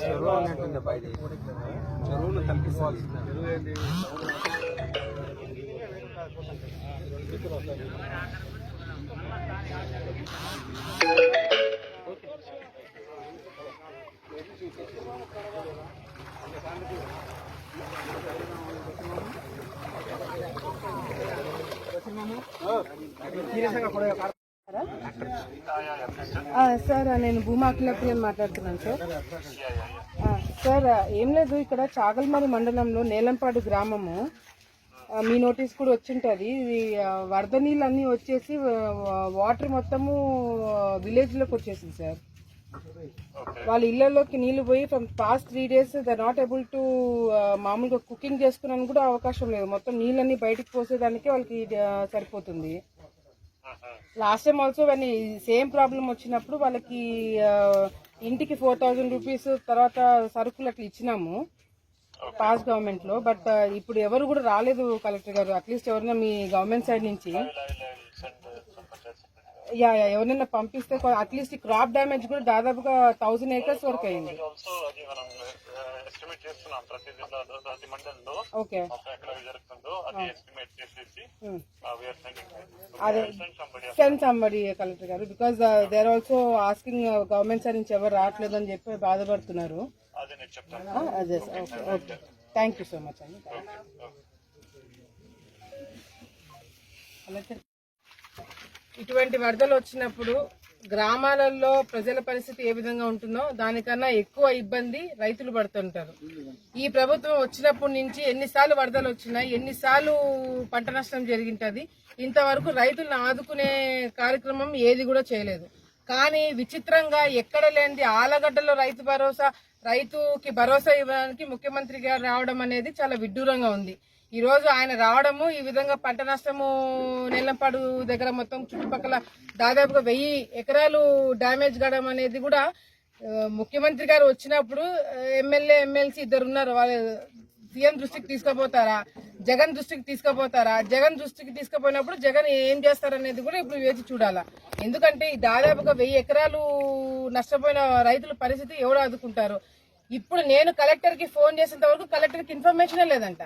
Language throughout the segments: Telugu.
చెరువు అన్నట్టుంది బయట చెరువును తలపిపోవాల్సిందే ఆ, సార్ నేను భూమా అఖిలప్రియ మాట్లాడుతున్నాను సార్. సార్ ఏం లేదు ఇక్కడ చాగల్మరి మండలంలో నేలంపాడు గ్రామము. మీ నోటీస్ కూడా వచ్చింటది. ఇది వరద నీళ్ళు అన్నీ వచ్చేసి వాటర్ మొత్తము విలేజ్లోకి వచ్చేసింది సార్. వాళ్ళ ఇళ్ళలోకి నీళ్ళు పోయి from past three days the not able to మామూలుగా కుకింగ్ చేసుకున్నాను కూడా అవకాశం లేదు. మొత్తం నీళ్ళన్నీ బయటకు పోసేదానికి వాళ్ళకి సరిపోతుంది. Last time also when same problem వచ్చినప్పుడు వాళ్ళకి ఇంటికి ఫోర్ థౌజండ్ రూపీస్ తర్వాత సరుకులు అట్లా ఇచ్చినాము. పాస్ గవర్నమెంట్లో బట్ ఇప్పుడు ఎవరు కూడా రాలేదు కలెక్టర్ గారు. అట్లీస్ట్ ఎవరైనా మీ గవర్నమెంట్ సైడ్ నుంచి. యా యా ఎవరైనా పంపిస్తే అట్లీస్ట్ క్రాప్ డ్యామేజ్ కూడా దాదాపుగా థౌసండ్ ఏకర్స్ వరకు అయింది. ఓకే అది ఎస్టిమేట్ చేసేసి వీఆర్ అదే. సెండ్ సంబడి కలెక్టర్ గారు because they are also asking government side నుంచి ఎవరు రావట్లేదు అని చెప్పి బాధపడుతున్నారు. అది sir. Okay okay thank you so much అండి కలెక్టర్ ఇటువంటి వరదలు వచ్చినప్పుడు గ్రామాలలో ప్రజల పరిస్థితి ఏ విధంగా ఉంటుందో దానికన్నా ఎక్కువ ఇబ్బంది రైతులు పడుతుంటారు. ఈ ప్రభుత్వం వచ్చినప్పటి నుంచి ఎన్నిసార్లు వరదలు వచ్చినాయి ఎన్నిసార్లు పంట నష్టం జరిగింటది ఇంతవరకు రైతులను ఆదుకునే కార్యక్రమం ఏది కూడా చేయలేదు. కానీ విచిత్రంగా ఎక్కడ లేనిది ఆలగడ్డలో రైతు భరోసా రైతుకి భరోసా ఇవ్వడానికి ముఖ్యమంత్రి గారు రావడం అనేది చాలా విడ్డూరంగా ఉంది. ఈ రోజు ఆయన రావడము ఈ విధంగా పంట నష్టము నెల్లంపాడు దగ్గర మొత్తం చుట్టుపక్కల దాదాపుగా వెయ్యి ఎకరాలు డ్యామేజ్ కావడం అనేది కూడా ముఖ్యమంత్రి గారు వచ్చినప్పుడు ఎమ్మెల్యే ఎమ్మెల్సీ ఇద్దరు ఉన్నారు. వాళ్ళు సీఎం దృష్టికి తీసుకుపోతారా? జగన్ దృష్టికి తీసుకుపోతారా? జగన్ దృష్టికి తీసుకుపోయినప్పుడు జగన్ ఏం చేస్తారనేది కూడా ఇప్పుడు వేచి చూడాలా. ఎందుకంటే దాదాపుగా వెయ్యి ఎకరాలు నష్టపోయిన రైతుల పరిస్థితి ఎవరు ఆదుకుంటారు? ఇప్పుడు నేను కలెక్టర్కి ఫోన్ చేసేంత వరకు కలెక్టర్కి ఇన్ఫర్మేషన్ లేదంట.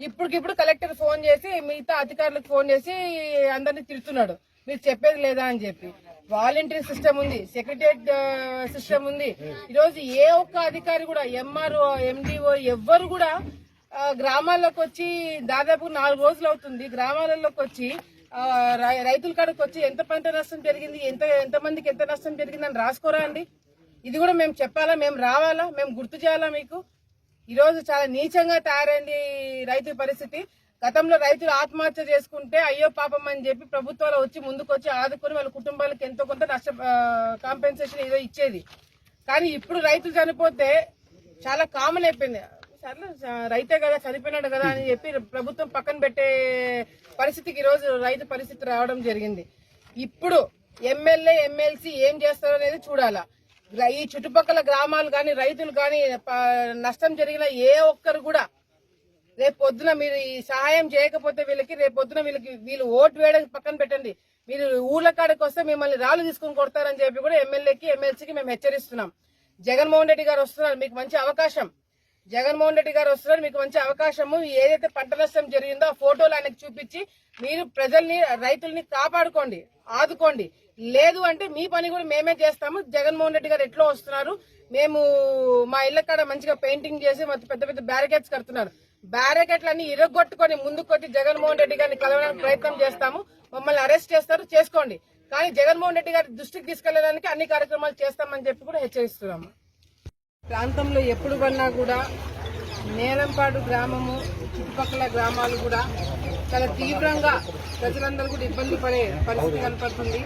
ఇప్పటికిప్పుడు కలెక్టర్ ఫోన్ చేసి మిగతా అధికారులకు ఫోన్ చేసి అందరినీ తిడుతున్నాడు. మీరు చెప్పేది లేదా అని చెప్పి. వాలంటరీ సిస్టమ్ ఉంది సెక్రటరియట్ సిస్టమ్ ఉంది. ఈరోజు ఏ ఒక్క అధికారి కూడా ఎంఆర్ఓ ఎండిఓ ఎవ్వరు కూడా గ్రామాల్లోకి వచ్చి దాదాపు నాలుగు రోజులు అవుతుంది. గ్రామాలలోకి వచ్చి రై- రైతుల కాడకు వచ్చి ఎంత పంట నష్టం జరిగింది ఎంత ఎంతమందికి ఎంత నష్టం జరిగిందని రాసుకోరా అండి? ఇది కూడా మేము చెప్పాలా మేము రావాలా మేము గుర్తు చేయాలా మీకు? ఈరోజు చాలా నీచంగా తయారైంది రైతు పరిస్థితి. గతంలో రైతులు ఆత్మహత్య చేసుకుంటే అయ్యో పాపం అని చెప్పి ప్రభుత్వాలు వచ్చి ముందుకొచ్చి ఆదుకుని వాళ్ళ కుటుంబాలకు ఎంతో కొంత నష్ట కాంపెన్సేషన్ ఏదో ఇచ్చేది. కానీ ఇప్పుడు రైతులు చనిపోతే చాలా కామన్ అయిపోయింది. సర్లే రైతే కదా చనిపోయినాడు కదా అని చెప్పి ప్రభుత్వం పక్కన పెట్టే పరిస్థితికి ఈ రోజు రైతు పరిస్థితి రావడం జరిగింది. ఇప్పుడు ఎమ్మెల్యే ఎమ్మెల్సీ ఏం చేస్తారో అనేది చూడాలా. ఈ చుట్టుపక్కల గ్రామాలు కానీ రైతులు కానీ నష్టం జరిగిన ఏ ఒక్కరు కూడా రేపు పొద్దున మీరు ఈ సహాయం చేయకపోతే వీళ్ళకి రేపు పొద్దున వీళ్ళకి వీళ్ళు ఓటు వేయడం పక్కన పెట్టండి. మీరు ఊళ్ళ కాడికి వస్తే మిమ్మల్ని రాళ్ళు తీసుకుని కొడతారని చెప్పి కూడా ఎమ్మెల్యేకి ఎమ్మెల్సీకి మేము హెచ్చరిస్తున్నాం. జగన్మోహన్ రెడ్డి గారు వస్తున్నారు మీకు మంచి అవకాశం. జగన్మోహన్ రెడ్డి గారు వస్తున్నారు మీకు మంచి అవకాశము. ఏదైతే పంట నష్టం జరిగిందో ఆ ఫోటోలు ఆయనకు చూపించి మీరు ప్రజల్ని రైతుల్ని కాపాడుకోండి ఆదుకోండి. లేదు అంటే మీ పని కూడా మేమే చేస్తాము. జగన్మోహన్ రెడ్డి గారు ఎట్లా వస్తున్నారు? మేము మా ఇళ్ళ కాడ మంచిగా పెయింటింగ్ చేసి మొత్తం పెద్ద పెద్ద బ్యారికేడ్స్ కడుతున్నారు. బ్యారికేట్లన్నీ ఇరగొట్టుకొని ముందుకు కొట్టి జగన్మోహన్ రెడ్డి గారిని కలవడానికి ప్రయత్నం చేస్తాము. మమ్మల్ని అరెస్ట్ చేస్తారు. చేసుకోండి. కానీ జగన్మోహన్ రెడ్డి గారి దృష్టికి తీసుకెళ్ళడానికి అన్ని కార్యక్రమాలు చేస్తామని చెప్పి కూడా హెచ్చరిస్తున్నాము. ప్రాంతంలో ఎప్పుడు పడినా కూడా నేలంపాడు గ్రామము చుట్టుపక్కల గ్రామాలు కూడా చాలా తీవ్రంగా ప్రజలందరూ కూడా ఇబ్బంది పడే పరిస్థితి కనపడుతుంది.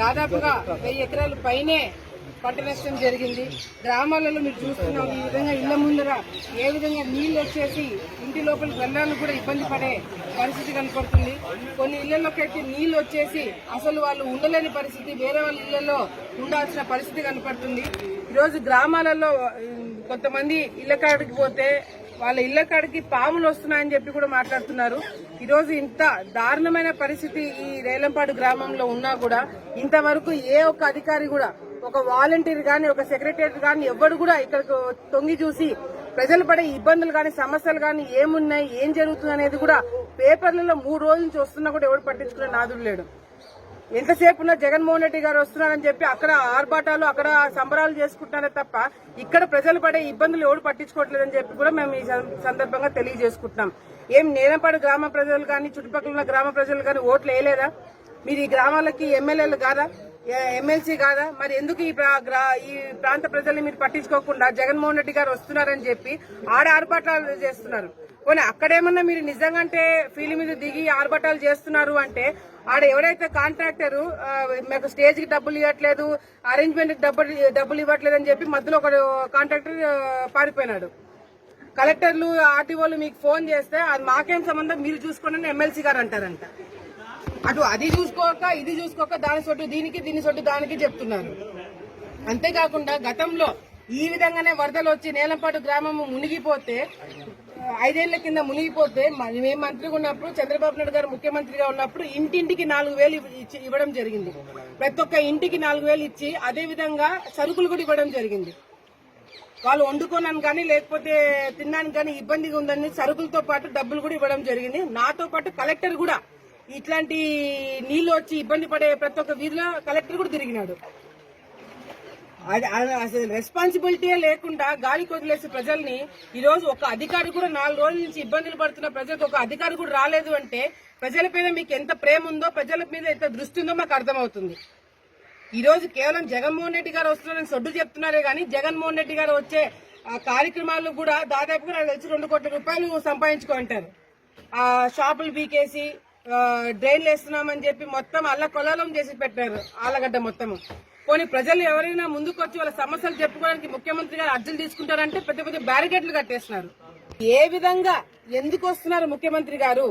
దాదాపుగా వెయ్యి ఎకరాల పైనే పంట నష్టం జరిగింది. గ్రామాలలో మీరు చూస్తున్నాం ఈ విధంగా ఇళ్ళ ముందర ఏ విధంగా నీళ్ళు వచ్చేసి ఇంటి లోపలికి వెళ్ళడానికి కూడా ఇబ్బంది పడే పరిస్థితి కనపడుతుంది. కొన్ని ఇళ్ళలోకి నీళ్ళు వచ్చేసి అసలు వాళ్ళు ఉండలేని పరిస్థితి వేరే వాళ్ళ ఇళ్ళలో ఉండాల్సిన పరిస్థితి కనపడుతుంది. ఈరోజు గ్రామాలలో కొంతమంది ఇళ్ళ కాడికి పోతే వాళ్ళ ఇళ్ళ కాడికి పాములు వస్తున్నాయని చెప్పి కూడా మాట్లాడుతున్నారు. ఈరోజు ఇంత దారుణమైన పరిస్థితి ఈ రేలంపాడు గ్రామంలో ఉన్నా కూడా ఇంతవరకు ఏ ఒక్క అధికారి కూడా ఒక వాలంటీర్ గాని ఒక సెక్రటరీ గాని ఎవరు కూడా ఇక్కడికి తొంగి చూసి ప్రజలు పడే ఇబ్బందులు గాని సమస్యలు గాని ఏమున్నాయి ఏం జరుగుతుంది అనేది కూడా పేపర్లలో మూడు రోజుల నుంచి వస్తున్నా కూడా ఎవరు పట్టించుకునే నాదుడు లేడు. ఎంతసేపు ఉన్న జగన్మోహన్ రెడ్డి గారు వస్తున్నారని చెప్పి అక్కడ ఆర్భాటాలు అక్కడ సంబరాలు చేసుకుంటున్నారే తప్ప ఇక్కడ ప్రజలు పడే ఇబ్బందులు ఎవరు పట్టించుకోవట్లేదని చెప్పి కూడా మేము ఈ సందర్భంగా తెలియజేసుకుంటున్నాం. ఏం నేనపాడు గ్రామ ప్రజలు కానీ చుట్టుపక్కల ఉన్న గ్రామ ప్రజలు కానీ ఓట్లు వేయలేదా? మీరు ఈ గ్రామాలకి ఎమ్మెల్యేలు కాదా? ఎమ్మెల్సీ కాదా? మరి ఎందుకు ఈ ప్రా- గ్రా- ఈ ప్రాంత ప్రజల్ని మీరు పట్టించుకోకుండా జగన్మోహన్ రెడ్డి గారు వస్తున్నారని చెప్పి ఆడ ఆర్భాటాలు చేస్తున్నారు. పోనీ అక్కడేమన్నా మీరు నిజంగా అంటే ఫీల్డ్ మీద దిగి ఆర్భటాలు చేస్తున్నారు అంటే ఆడ ఎవరైతే కాంట్రాక్టర్ మాకు స్టేజ్కి డబ్బులు ఇవ్వట్లేదు అరేంజ్మెంట్కి డబ్బులు డబ్బులు ఇవ్వట్లేదు అని చెప్పి మధ్యలో ఒక కాంట్రాక్టర్ పారిపోయినాడు. కలెక్టర్లు ఆర్టీఓలు మీకు ఫోన్ చేస్తే అది మాకేం సంబంధం మీరు చూసుకోండి ఎమ్మెల్సీ గారు అంటారంట. అటు అది చూసుకోక ఇది చూసుకోక దాని సొట్టు దీనికి దీని సొట్టు దానికి చెప్తున్నారు. అంతేకాకుండా గతంలో ఈ విధంగానే వరదలు వచ్చి నేలంపాటు గ్రామం మునిగిపోతే ఐదేళ్ళ కింద మునిగిపోతే మేము మంత్రిగా ఉన్నప్పుడు చంద్రబాబు నాయుడు గారు ముఖ్యమంత్రిగా ఉన్నప్పుడు ఇంటింటికి నాలుగు వేలు ఇవ్వడం జరిగింది. ప్రతి ఒక్క ఇంటికి నాలుగు వేలు ఇచ్చి అదే విధంగా సరుకులు కూడా ఇవ్వడం జరిగింది. వాళ్ళు వండుకోనని కానీ లేకపోతే తినడానికి కానీ ఇబ్బందిగా ఉందని సరుకులతో పాటు డబ్బులు కూడా ఇవ్వడం జరిగింది. నాతో పాటు కలెక్టర్ కూడా ఇట్లాంటి నీళ్ళు వచ్చి ఇబ్బంది పడే ప్రతి ఒక్క వీధిలో కలెక్టర్ కూడా తిరిగినాడు. అసలు రెస్పాన్సిబిలిటీ లేకుండా గాలికి వదిలేసే ప్రజల్ని ఈ రోజు ఒక అధికారి కూడా నాలుగు రోజుల నుంచి ఇబ్బందులు పడుతున్న ప్రజలకు ఒక అధికారి కూడా రాలేదు అంటే ప్రజల మీద మీకు ఎంత ప్రేమ ఉందో ప్రజల మీద ఎంత దృష్టి ఉందో మాకు అర్థమవుతుంది. ఈ రోజు కేవలం జగన్మోహన్ రెడ్డి గారు వస్తున్నారని సొడ్డు చెప్తున్నారే గానీ జగన్మోహన్ రెడ్డి గారు వచ్చే ఆ కార్యక్రమాలు కూడా దాదాపుగా నాకు తెలిసి రెండు కోట్ల రూపాయలు సంపాదించుకుంటారు ఆ షాపులు పీకేసి డ్రైన్లు వేస్తున్నామని చెప్పి మొత్తం అల్ల కొలలం చేసి పెట్టారు ఆలగడ్డ మొత్తం పోనీ ప్రజలు ఎవరైనా ముందుకు వచ్చి వాళ్ళ సమస్యలు చెప్పుకోవడానికి ముఖ్యమంత్రి గారు అర్జీలు తీసుకుంటారంటే పెద్ద పెద్ద బ్యారికేడ్లు కట్టేస్తున్నారు. ఏ విధంగా ఎందుకు వస్తున్నారు ముఖ్యమంత్రి గారు?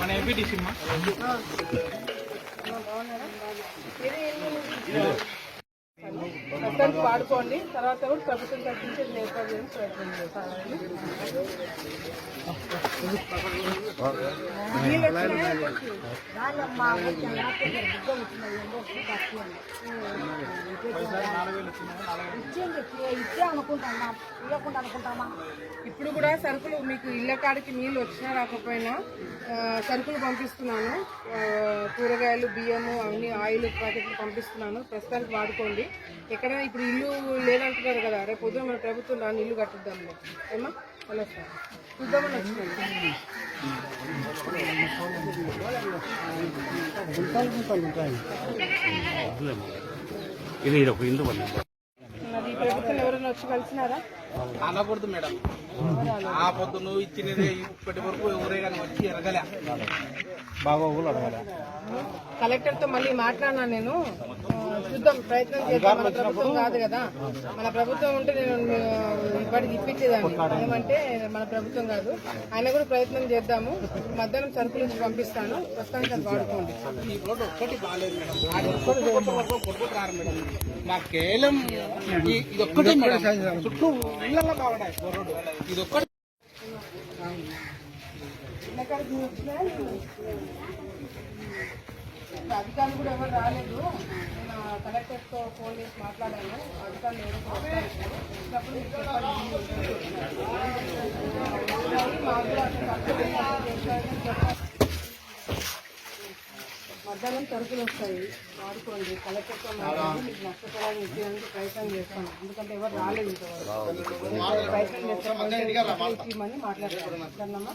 మన ఎంపీటీసీ ప్రస్తుతానికి వాడుకోండి. తర్వాత కూడా ప్రభుత్వం తగ్గించి ఏర్పాటు చేయడానికి ప్రయత్నం అనుకుంటామా ఇవ్వకుండా అనుకుంటామా ఇప్పుడు కూడా సరుకులు మీకు ఇళ్ళ కాడికి నీళ్ళు వచ్చినా రాకపోయినా సరుకులు పంపిస్తున్నాను. కూరగాయలు బియ్యము అన్ని ఆయిల్ ప్యాకెట్లు పంపిస్తున్నాను. ప్రస్తుతానికి వాడుకోండి. ఎక్కడ ఇప్పుడు ఇల్లు లేదంటున్నారు కదా రేపు పొద్దున మన ప్రభుత్వం దాన్ని ఇల్లు కట్టిద్దాం ఏమా చూద్దామని ఇది ఒక ఈ ప్రభుత్వం ఎవరైనా వచ్చి కలిసినారా? అనకూడదు మేడం. ఆ పొద్దు నువ్వు ఇచ్చినది ఇప్పటి వరకు ఎవరే కానీ వచ్చి ఎరగలే. బాబా ఊళ్ళు అడగలే. కలెక్టర్తో మళ్ళీ మాట్లాడినా నేను. చూద్దాం ప్రయత్నం చేద్దాం. మన ప్రభుత్వం కాదు కదా. మన ప్రభుత్వం ఉంటే నేను ఇప్పటికి ఇప్పించేదాన్ని. ఏమంటే మన ప్రభుత్వం కాదు. ఆయన కూడా ప్రయత్నం చేద్దాము. మధ్యాహ్నం సరుకులు ఇచ్చి పంపిస్తాను. ప్రస్తుతానికి అది వాడుకోండి. మా కేవలం ఇది ఒక్కటే మేడం. చుట్టూ ఇళ్ళల్లో ఇది ఒక్కటి ఎక్కడికి మీరు వచ్చినారా? ఇప్పుడు అధికారులు కూడా ఎవరు రాలేదు నేను కలెక్టర్తో ఫోన్ చేసి మాట్లాడాను అధికారులు. మధ్యాహ్నం సరుకులు వస్తాయి వాడుకోండి కలెక్టర్తో మాట్లాడి మీకు నష్టపరాలు ఇచ్చేందుకు ప్రయత్నం చేస్తాను ఎందుకంటే ఎవరు రాలేదు ఇంతవరకు ప్రయత్నం చేస్తాను మాట్లాడతాను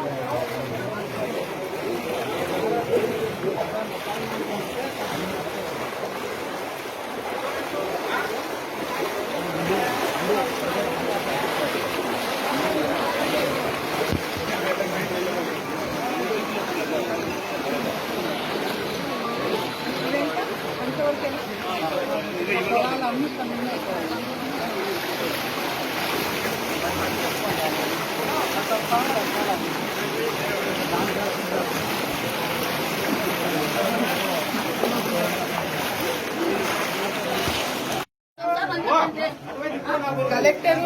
కలెక్టర్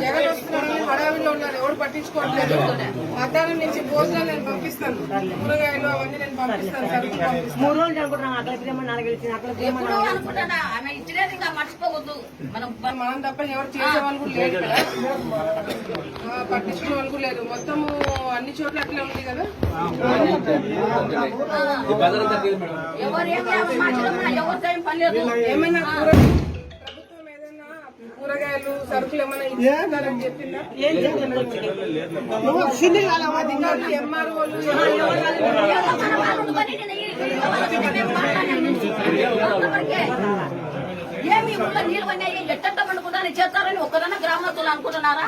జగన్ వస్తున్నారని హడావిలో ఉన్నారు. ఎవరు పట్టించుకోవట్లేదు. నుంచి భోజనాలు నేను పంపిస్తాను. కూరగాయలు అవన్నీ నేను పంపిస్తాను సరుకులు పంపిస్తాను. మూడు రోజులు అనుకుంటున్నాం అక్కడ ప్రేమ నాలుగు అక్కడ అనుకుంటాడా ఆమె ఇచ్చినది ఇంకా మర్చిపోవద్దు. మనం మనం తప్ప ఎవరు చేసే వాళ్ళు కూడా లేరు కదా. ఆ, పట్టించుకునే వాళ్ళు కూడా లేరు. మొత్తం అన్ని చోట్ల అట్లే ఉంది కదా. ఎవరు ఏమైనా అంతవరకే. ఏమి ఊళ్ళో నీళ్ళు ఉన్నాయి ఎట్టంట పండుకుంటారని చేస్తారని ఒక్కదన్న గ్రామస్తులు అనుకుంటున్నారా?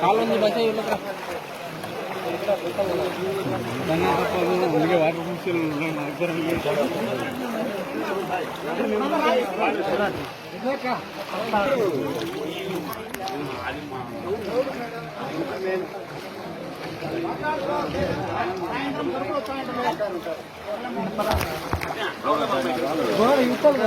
కాలుంది బస్ ఇళ్ళకి వాటర్ నీళ్ళు రాకుండా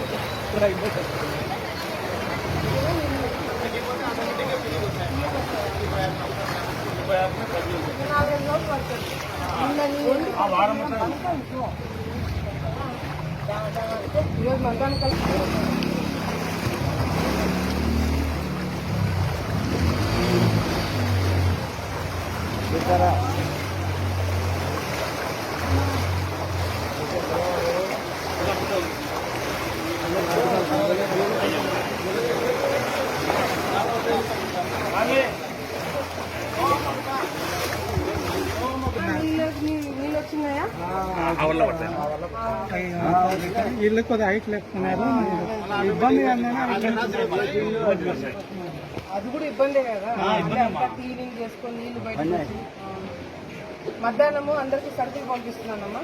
కల్లా నీళ్ళు పడతాయా వీళ్ళు కొద్దిగా హైట్ లేకున్నారు ఇబ్బంది అది కూడా ఇబ్బందే కదా. క్లీనింగ్ చేసుకొని నీళ్ళు బయట మధ్యాహ్నము అందరికి సరుకులు పంపిస్తున్నానమ్మా.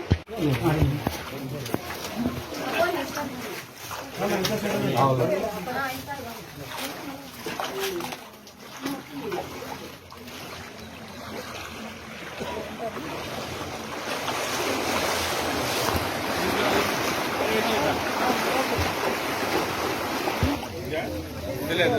అవును ¿Qué es